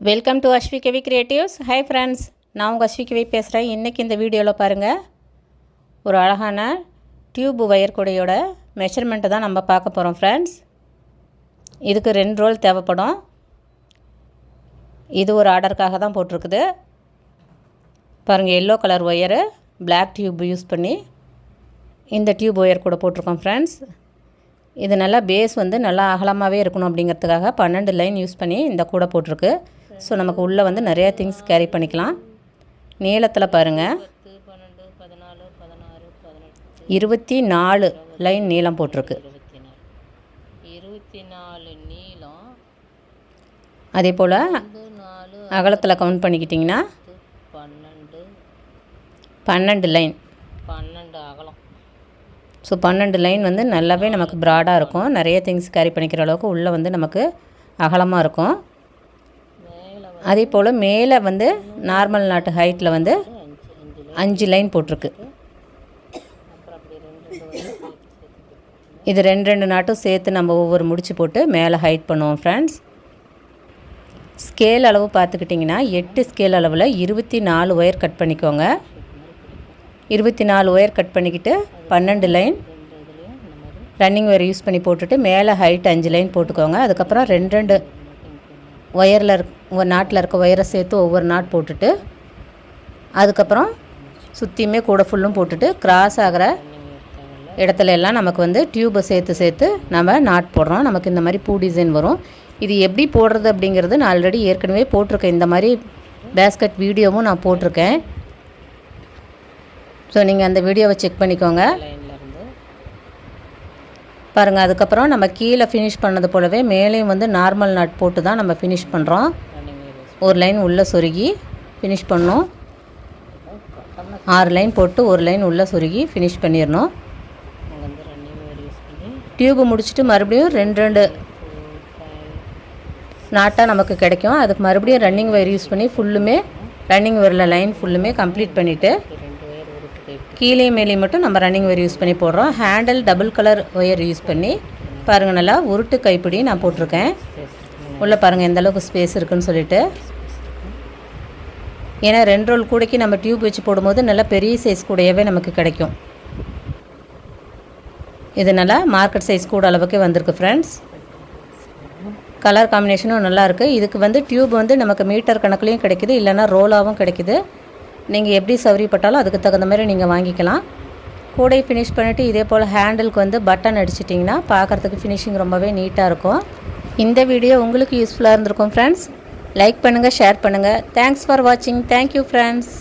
Welcome to Ashvi Kavi creatives hi friends நான் உங்கள் அஸ்வி கவி பேசுகிறேன் இன்றைக்கி இந்த வீடியோவில் பாருங்கள் ஒரு அழகான டியூப் ஒயர் கூடையோட மெஷர்மெண்ட்டை தான் நம்ம பார்க்க போகிறோம் ஃப்ரெண்ட்ஸ் இதுக்கு ரெண்டு ரோல் தேவைப்படும். இது ஒரு ஆர்டருக்காக தான் போட்டிருக்குது. பாருங்கள் yellow colour wire black tube use பண்ணி இந்த டியூப் ஒயர் கூட போட்டிருக்கோம் ஃப்ரெண்ட்ஸ் இது நல்லா பேஸ் வந்து நல்லா அகலமாகவே இருக்கணும் அப்படிங்கிறதுக்காக பன்னெண்டு லைன் யூஸ் பண்ணி இந்த கூடை போட்டிருக்கு. ஸோ நமக்கு உள்ளே வந்து நிறையா திங்ஸ் கேரி பண்ணிக்கலாம். நீளத்தில் பாருங்கள் பன்னெண்டு பதினாலு பதினாறு இருபத்தி நாலு லைன் நீளம் போட்டிருக்கு. இருபத்தி நாலு நீளம் அதே போல் நாலு அகலத்தில் கவுண்ட் பண்ணிக்கிட்டிங்கன்னா பன்னெண்டு பன்னெண்டு லைன் பன்னெண்டு அகலம் ஸோ பன்னெண்டு லைன் வந்து நல்லாவே நமக்கு ப்ராடாக இருக்கும். நிறைய திங்ஸ் கேரி பண்ணிக்கிற அளவுக்கு உள்ளே வந்து நமக்கு அகலமாக இருக்கும். அதே போல் மேலே வந்து நார்மல் நாட்டு ஹைட்டில் வந்து அஞ்சு லைன் போட்டிருக்கு. இது ரெண்டு ரெண்டு நாட்டும் சேர்த்து நம்ம ஒவ்வொரு முடிச்சு போட்டு மேலே ஹைட் பண்ணுவோம் ஃப்ரெண்ட்ஸ் ஸ்கேல் அளவு பார்த்துக்கிட்டிங்கன்னா எட்டு ஸ்கேல் அளவில் இருபத்தி நாலு ஒயர் கட் பண்ணிக்கோங்க. இருபத்தி நாலு ஒயர் கட் பண்ணிக்கிட்டு பன்னெண்டு லைன் ரன்னிங் ஒயர் யூஸ் பண்ணி போட்டுட்டு மேலே ஹைட் அஞ்சு லைன் போட்டுக்கோங்க. அதுக்கப்புறம் ரெண்டு ரெண்டு ஒயரில் இருக்க நாட்டில் இருக்க ஒயரை சேர்த்து ஒவ்வொரு நாட் போட்டுட்டு அதுக்கப்புறம் சுற்றியுமே கூட ஃபுல்லும் போட்டுட்டு கிராஸ் ஆகிற இடத்துல எல்லாம் நமக்கு வந்து டியூப்பை சேர்த்து சேர்த்து நம்ம நாட் போடுறோம். நமக்கு இந்த மாதிரி பூ டிசைன் வரும். இது எப்படி போடுறது அப்படிங்கிறது நான் ஆல்ரெடி ஏற்கனவே போட்டிருக்கேன். இந்த மாதிரி பேஸ்கட் வீடியோவும் நான் போட்டிருக்கேன். ஸோ நீங்கள் அந்த வீடியோவை செக் பண்ணிக்கோங்க. பாருங்கள் அதுக்கப்புறம் நம்ம கீழே ஃபினிஷ் பண்ணது போலவே மேலேயும் வந்து நார்மல் நாட் போட்டு தான் நம்ம ஃபினிஷ் பண்ணுறோம் ஒரு லைன் உள்ளே சொருகி ஃபினிஷ் பண்ணோம். ஆறு லைன் போட்டு ஒரு லைன் உள்ளே சொருகி ஃபினிஷ் பண்ணிடணும். டியூப்பு முடிச்சுட்டு மறுபடியும் ரெண்டு ரெண்டு நாட்டாக நமக்கு கிடைக்கும். அதுக்கு மறுபடியும் ரன்னிங் ஒயர் யூஸ் பண்ணி ஃபுல்லுமே ரன்னிங் ஒயரில் லைன் ஃபுல்லுமே கம்ப்ளீட் பண்ணிவிட்டு ரெண்டு ஒயர் உருட்டு கைப்பிடி கீழே மேலேயும் மட்டும் நம்ம ரன்னிங் ஒயர் யூஸ் பண்ணி போடுறோம். Handle double colour wire use பண்ணி பாருங்கள் நல்லா உருட்டு கைப்பிடி நான் போட்டிருக்கேன். உள்ளே பாருங்கள் எந்தளவுக்கு ஸ்பேஸ் இருக்குன்னு சொல்லிட்டு. ஏன்னா ரெண்டு ரோல் கூடைக்கு நம்ம டியூப் வச்சு போடும்போது நல்லா பெரிய சைஸ் கூடையவே நமக்கு கிடைக்கும். இது நல்லா மார்க்கெட் சைஸ் கூட அளவுக்கு வந்திருக்கு ஃப்ரெண்ட்ஸ் கலர் காம்பினேஷனும் நல்லாயிருக்கு இதுக்கு வந்து டியூப் வந்து நமக்கு மீட்டர் கணக்குலேயும் கிடைக்குது இல்லைனா ரோலாகவும் கிடைக்குது. நீங்கள் எப்படி சௌரியப்பட்டாலும் அதுக்கு தகுந்த மாதிரி நீங்கள் வாங்கிக்கலாம். கூடை ஃபினிஷ் பண்ணிவிட்டு இதே போல் ஹேண்டிலுக்கு வந்து பட்டன் அடிச்சிட்டிங்கன்னா பார்க்குறதுக்கு ஃபினிஷிங் ரொம்பவே நீட்டாக இருக்கும். இந்த வீடியோ உங்களுக்கு யூஸ்ஃபுல்லாக இருந்திருக்கும் ஃப்ரெண்ட்ஸ் லைக் பண்ணுங்கள் ஷேர் பண்ணுங்கள் தேங்க்ஸ் ஃபார் வாட்சிங் தேங்க்யூ ஃப்ரெண்ட்ஸ்